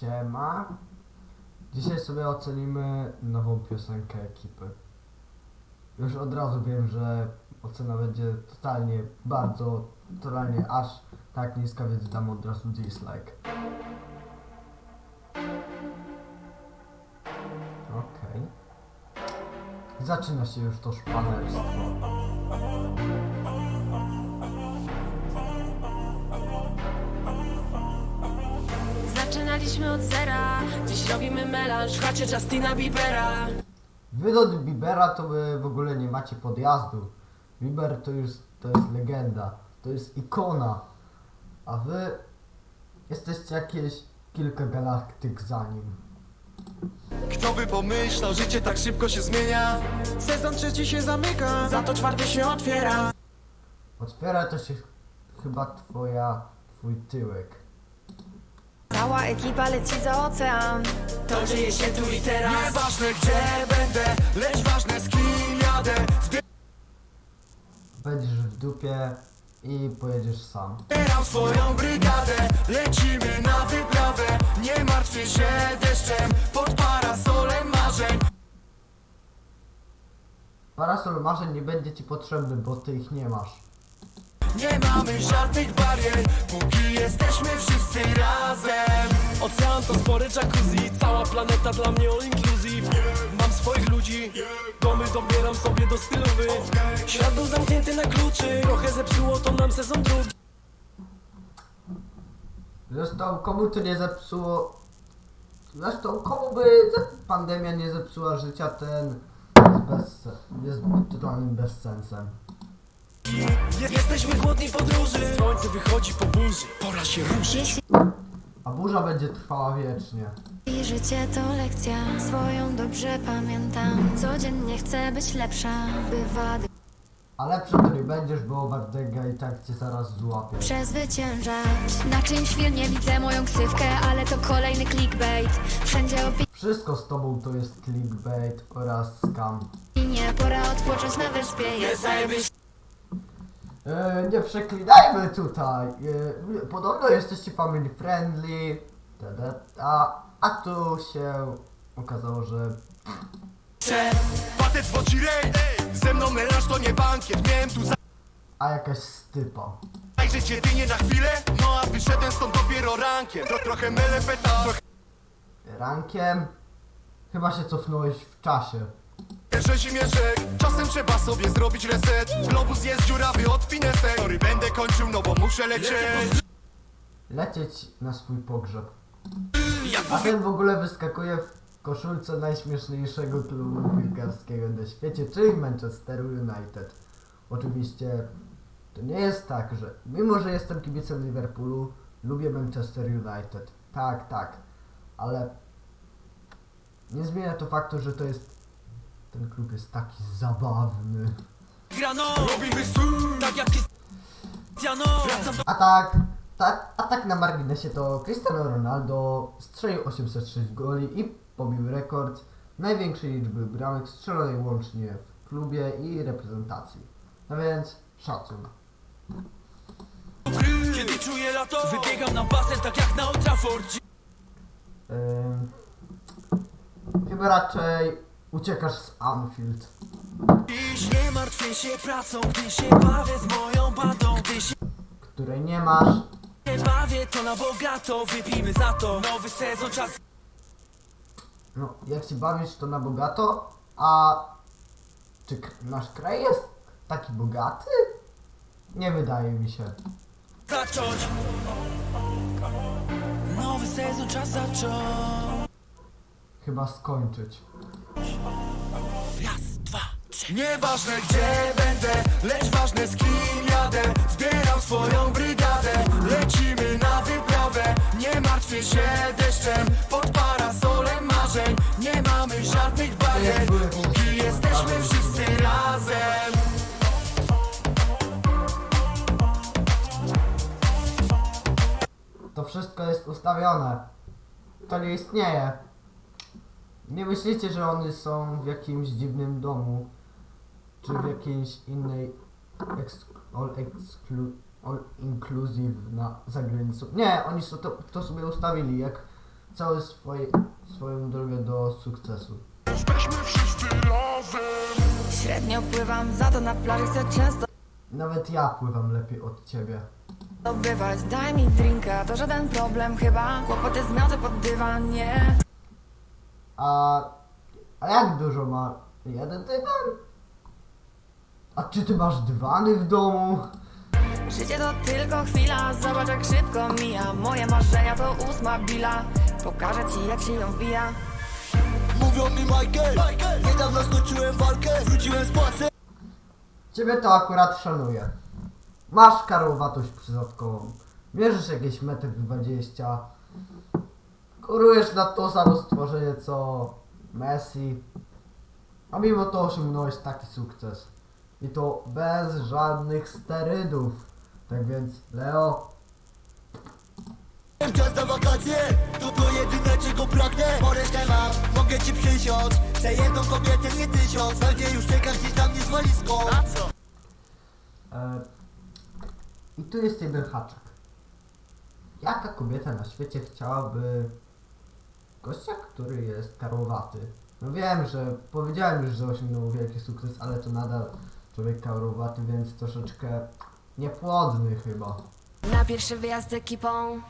Siema. Dzisiaj sobie ocenimy nową piosenkę ekipy. Już od razu wiem, że ocena będzie totalnie, bardzo, totalnie aż tak niska, więc dam od razu dislike. Okej. Zaczyna się już to szpanerstwo. Zaczynaliśmy od zera, dziś robimy melanż w chacie Justina Biebera. Wy do Bibera to wy w ogóle nie macie podjazdu. Bieber to już to jest legenda, to jest ikona. A wy jesteście jakieś kilka galaktyk za nim. Kto by pomyślał, życie tak szybko się zmienia Sezon trzeci się zamyka, za to czwarty się otwiera Otwiera to się chyba twoja, twój tyłek. Cała ekipa leci za ocean. To dzieje się tu i teraz. Nieważne gdzie będę, lecz ważne z kim jadę Będziesz w dupie i pojedziesz sam. Zbieram swoją brygadę, lecimy na wyprawę Nie martwię się deszczem, pod parasolem marzeń Parasol marzeń nie będzie ci potrzebny, bo ty ich nie masz. Nie mamy żadnych barier, póki jesteśmy wszyscy razem. Ocean to spory jacuzzi Cała planeta dla mnie all inclusive. Mam swoich ludzi Domy dobieram sobie do stylowy. Świat był zamknięty na kluczy Trochę zepsuło to nam sezon drugi. Zresztą komu to nie zepsuło... Zresztą komu by pandemia nie zepsuła życia, ten jest, bez, jest totalnym bezsensem. Jesteśmy głodni podróży Słońce wychodzi po burzy Pora się ruszyć A burza będzie trwała wiecznie. I życie to lekcja, swoją dobrze pamiętam. Codziennie chcę być lepsza, by wady A lepsze to nie będziesz, bo Wardęga i tak cię zaraz złapie. przezwyciężać. Na czymś filmie widzę moją ksywkę, ale to kolejny clickbait. Wszędzie Wszystko z tobą to jest clickbait oraz scam. opinie, pora odpocząć na wyspie. Jest E, nie przeklinajmy tutaj. E, podobno jesteście family friendly. tada, A, a tu się okazało, że Patec w oczy rej, ze mną melanż to nie bankiet Miałem tu a jakaś stypa. zajrzeć jedynie na chwilę No a wyszedłem stąd dopiero rankiem Tro, Trochę melepeta, trochę Rankiem chyba się cofnąłeś w czasie. Rzezimieszek Czasem trzeba sobie zrobić reset Globus jest dziurawy od finesek Sorry, będę kończył, no bo muszę lecieć Lecieć na swój pogrzeb. A ten w ogóle wyskakuje w koszulce najśmieszniejszego klubu piłkarskiego na świecie, czyli Manchester United. Oczywiście to nie jest tak, że mimo, że jestem kibicem Liverpoolu, lubię Manchester United. Tak, tak, ale nie zmienia to faktu, że to jest ten klub jest taki zabawny. Grano Robimy stół Tak jak Cristiano A tak, tak, a tak na marginesie to Cristiano Ronaldo strzelił 806 goli i pobił rekord największej liczby bramek strzelonej łącznie w klubie i reprezentacji. No więc szacun. Kiedy czuję lato Wybiegam na basen tak jak na Old Trafford chyba raczej uciekasz z Anfield. Dziś nie martwię się pracą Gdy się bawię z moją bandą Gdy się której nie masz. bawię to na bogato Wypijmy za to Nowy sezon czas No, jak się bawisz to na bogato, a czy k- nasz kraj jest taki bogaty? Nie wydaje mi się. zacząć Nowy sezon czas zacząć Chyba skończyć. Raz, dwa, trzy Nieważne gdzie będę, lecz ważne z kim jadę Zbieram swoją brygadę, lecimy na wyprawę Nie martwię się deszczem, pod parasolem marzeń Nie mamy żadnych barier, póki jesteśmy wszyscy razem To wszystko jest ustawione. To nie istnieje. Nie myślicie, że one są w jakimś dziwnym domu, czy w jakiejś innej eks, all, exclu, all inclusive na zagranicą. Nie, oni so to, to sobie ustawili. Jak cały swoje, swoją drogę do sukcesu. Średnio pływam, za to na plaży chcę często Nawet ja pływam lepiej od ciebie. bywać Daj mi drinka, to żaden problem chyba Kłopoty zmiotę pod dywan, nie A, a jak dużo ma jeden dywan? A czy ty masz dywany w domu? Życie to tylko chwila, zobacz jak szybko mija Moje marzenia to ósma bila Pokażę ci jak się ją wbija Mówią mi Michael, niedawno skończyłem walkę Wróciłem z płacem Ciebie to akurat szanuję. Masz karłowatość przyzadkową. Mierzysz jakieś metr 20. Kurujesz na to samo stworzenie co Messi. A mimo to osiągnąłeś taki sukces. I to bez żadnych sterydów. Tak więc, Leo, Czas na wakacje, to to jedyne czego pragnę Bo resztę mam, mogę ci przysiąc Chcę jedną kobietę, nie tysiąc Pewnie już czeka gdzieś tam nie z walizką E, I tu jest jeden haczek. Jaka kobieta na świecie chciałaby gościa, który jest karłowaty? No wiem, że powiedziałem już, że osiągnął wielki sukces, ale to nadal człowiek karłowaty, więc troszeczkę niepłodny chyba. Na pierwszy wyjazd z ekipą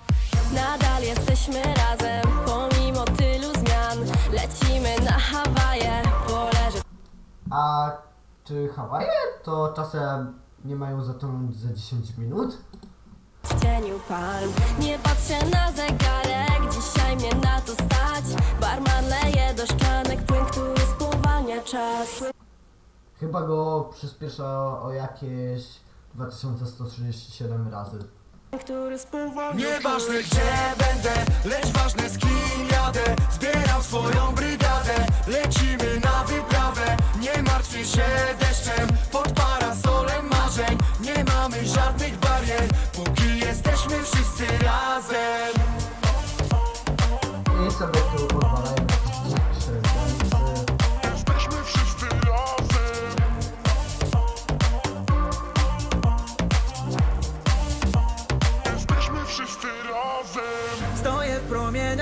Nadal jesteśmy razem, pomimo tylu zmian Lecimy na Hawaje, poleży A czy Hawaje to czasem nie mają zatonąć za 10 minut? w cieniu palm Nie patrzę na zegarek, czas. Chyba go przyspiesza o jakieś 2137 razy. Który Nieważne gdzie będę, lecz ważne z kim jadę. Zbieram swoją brygadę, lecimy na wyprawę. Nie martwię się deszczem, pod parasolem marzeń. Nie mamy żadnych barier, póki jesteśmy wszyscy razem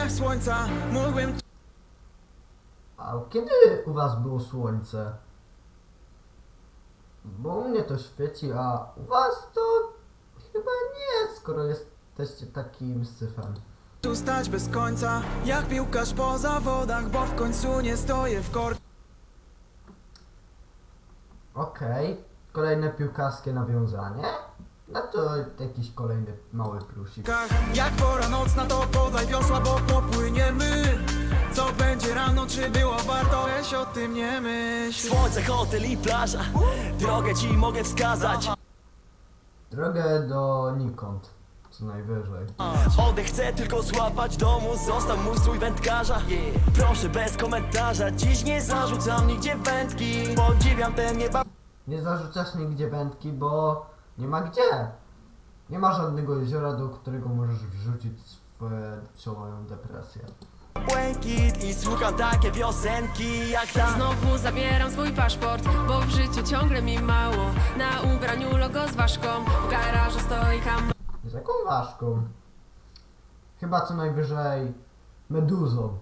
promieniach słońca, mógłbym A kiedy u was było słońce? Bo u mnie to świeci, a u was to chyba nie, skoro jesteście takim syfem. tu stać bez końca Jak piłkarz po zawodach, bo w końcu nie stoję w korkach Okej, kolejne piłkarskie nawiązanie. No to jakiś kolejny mały plusik. Jak pora nocna to podaj wiosła, bo popłyniemy. Co będzie rano, czy było warto, weź o tym nie myśl. Słońce, hotel i plaża. Drogę ci mogę wskazać. Drogę do Nikont, co najwyżej. Oddech chcę tylko złapać domu. Został mój strój wędkarza. Proszę bez komentarza Dziś nie zarzucam nigdzie wędki. Podziwiam ten nieba. Nie zarzucasz nigdzie wędki, bo nie ma gdzie. Nie ma żadnego jeziora, do którego możesz wrzucić swoją przełomową depresję. błękit I słucham takie piosenki jak ta Znowu zabieram swój paszport, bo w życiu ciągle mi mało Na ubraniu logo z ważką, w garażu stoi ham Z jaką ważką? Chyba co najwyżej meduzą.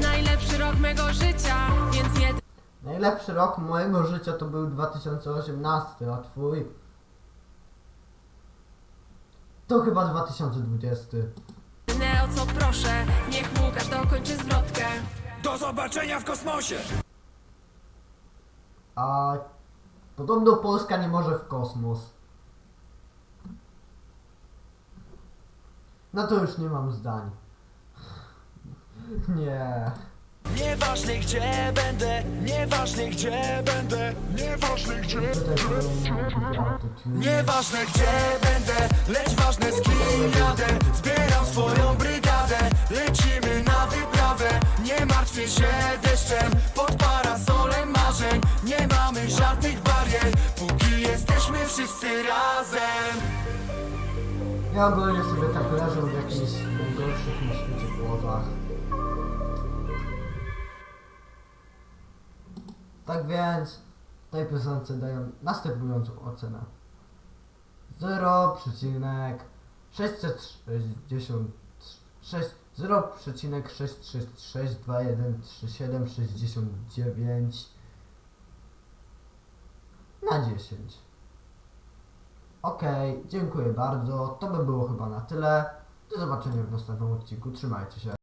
Najlepszy rok mego życia, więc nie Najlepszy rok mojego życia to był 2018, a twój? To chyba 2020. tnę o co proszę Niech Łukasz dokończy zwrotkę Do zobaczenia w kosmosie A podobno Polska nie może w kosmos. No to już nie mam zdań. Nie. Nieważne gdzie będę Nieważne gdzie będę Nieważne gdzie autotune. Nieważne gdzie będę, lecz ważne z kim jadę Zbieram swoją brygadę, lecimy na wyprawę Nie martwię się deszczem, pod parasolem marzeń Nie mamy żadnych barier, póki jesteśmy wszyscy razem Ja ogólnie sobie tak leżę w jakichś najgorszych na świecie głowach. Tak więc tej piosence daję następującą ocenę. 0,660 6 0,666213769 na 10. Okej, dziękuję bardzo. To by było chyba na tyle. Do zobaczenia w następnym odcinku. Trzymajcie się.